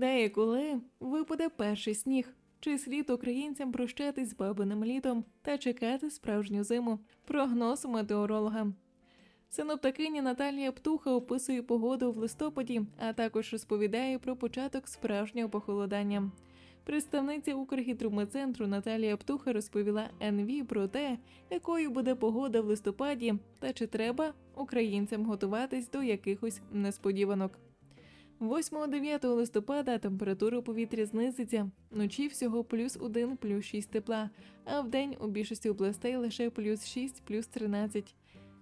Де і коли випаде перший сніг? Чи слід українцям прощатись з бабиним літом та чекати справжню зиму? Прогноз метеоролога. Синоптакиня Наталія Птуха описує погоду в листопаді, а також розповідає про початок справжнього похолодання. Представниця Укргідрометцентру Наталія Птуха розповіла НВ про те, якою буде погода в листопаді та чи треба українцям готуватись до якихось несподіванок. 8-9 листопада температура повітря знизиться, вночі всього плюс 1, плюс 6 тепла, а вдень у більшості областей лише плюс 6, плюс 13.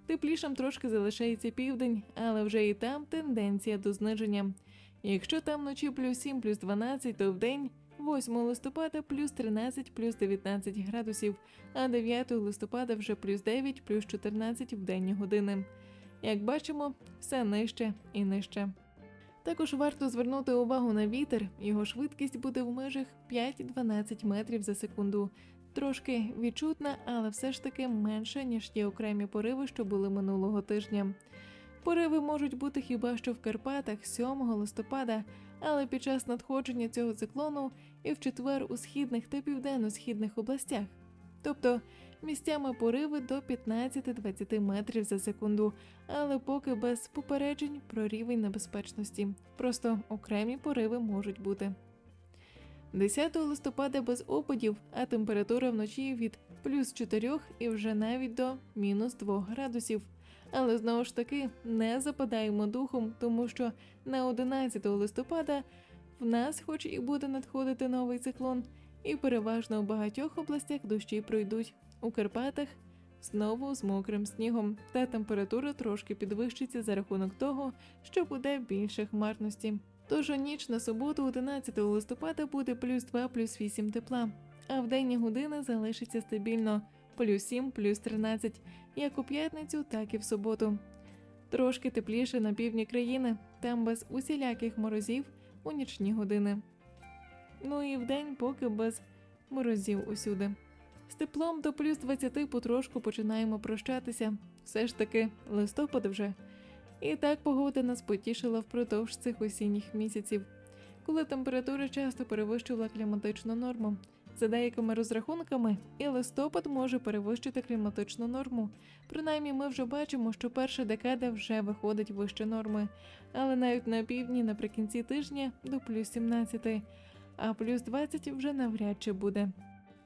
Теплішим трошки залишається південь, але вже і там тенденція до зниження. Якщо там вночі плюс 7, плюс 12, то вдень 8 листопада плюс 13, плюс 19 градусів, а 9 листопада вже плюс 9, плюс 14 в денні години. Як бачимо, все нижче і нижче. Також варто звернути увагу на вітер. Його швидкість буде в межах 5-12 метрів за секунду. Трошки відчутна, але все ж таки менше, ніж ті окремі пориви, що були минулого тижня. Пориви можуть бути хіба що в Карпатах 7 листопада, але під час надходження цього циклону і в четвер у східних та південно-східних областях. Тобто місцями пориви до 15-20 метрів за секунду, але поки без попереджень про рівень небезпечності. Просто окремі пориви можуть бути. 10 листопада без опадів, а температура вночі від плюс 4 і вже навіть до мінус 2 градусів. Але знову ж таки не западаємо духом, тому що на 11 листопада в нас, хоч і буде надходити новий циклон, і переважно у багатьох областях дощі пройдуть. У Карпатах знову з мокрим снігом, та температура трошки підвищиться за рахунок того, що буде більше хмарності. Тож у ніч на суботу, 11 листопада, буде плюс 2, плюс 8 тепла, а в денні години залишиться стабільно плюс 7, плюс 13, як у п'ятницю, так і в суботу. Трошки тепліше на півдні країни, там без усіляких морозів у нічні години. Ну і вдень поки без морозів усюди. З теплом до плюс 20 потрошку починаємо прощатися. Все ж таки, листопад вже. І так погода нас потішила впродовж цих осінніх місяців, коли температура часто перевищувала кліматичну норму. За деякими розрахунками, і листопад може перевищити кліматичну норму. Принаймні, ми вже бачимо, що перша декада вже виходить вище норми, але навіть на півдні наприкінці тижня до плюс 17, а плюс 20 вже навряд чи буде.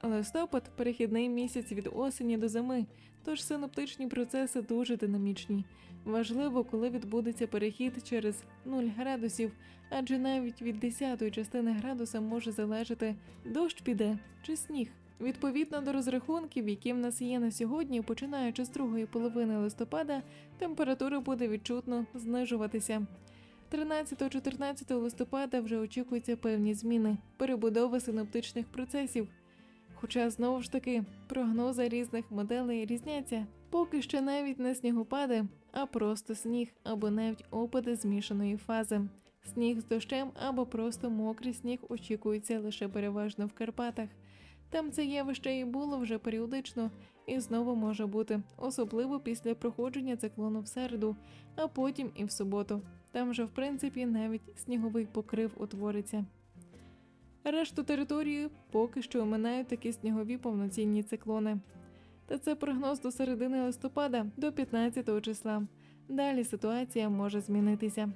Листопад перехідний місяць від осені до зими, тож синоптичні процеси дуже динамічні. Важливо, коли відбудеться перехід через 0 градусів, адже навіть від 10 частини градуса може залежати, дощ піде чи сніг. Відповідно до розрахунків, які в нас є на сьогодні, починаючи з другої половини листопада, температура буде відчутно знижуватися. 13-14 листопада вже очікуються певні зміни, перебудови синоптичних процесів. Хоча знову ж таки прогнози різних моделей різняться, поки що навіть не снігопади, а просто сніг або навіть опади змішаної фази. Сніг з дощем або просто мокрий сніг очікується лише переважно в Карпатах. Там це явище і було вже періодично, і знову може бути, особливо після проходження циклону в середу, а потім і в суботу. Там же, в принципі, навіть сніговий покрив утвориться. Решту території поки що оминають такі снігові повноцінні циклони. Та це прогноз до середини листопада до 15 числа. Далі ситуація може змінитися.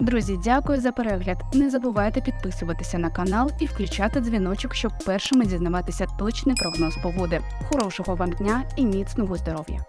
Друзі, дякую за перегляд. Не забувайте підписуватися на канал і включати дзвіночок, щоб першими дізнаватися точний прогноз погоди. Хорошого вам дня і міцного здоров'я!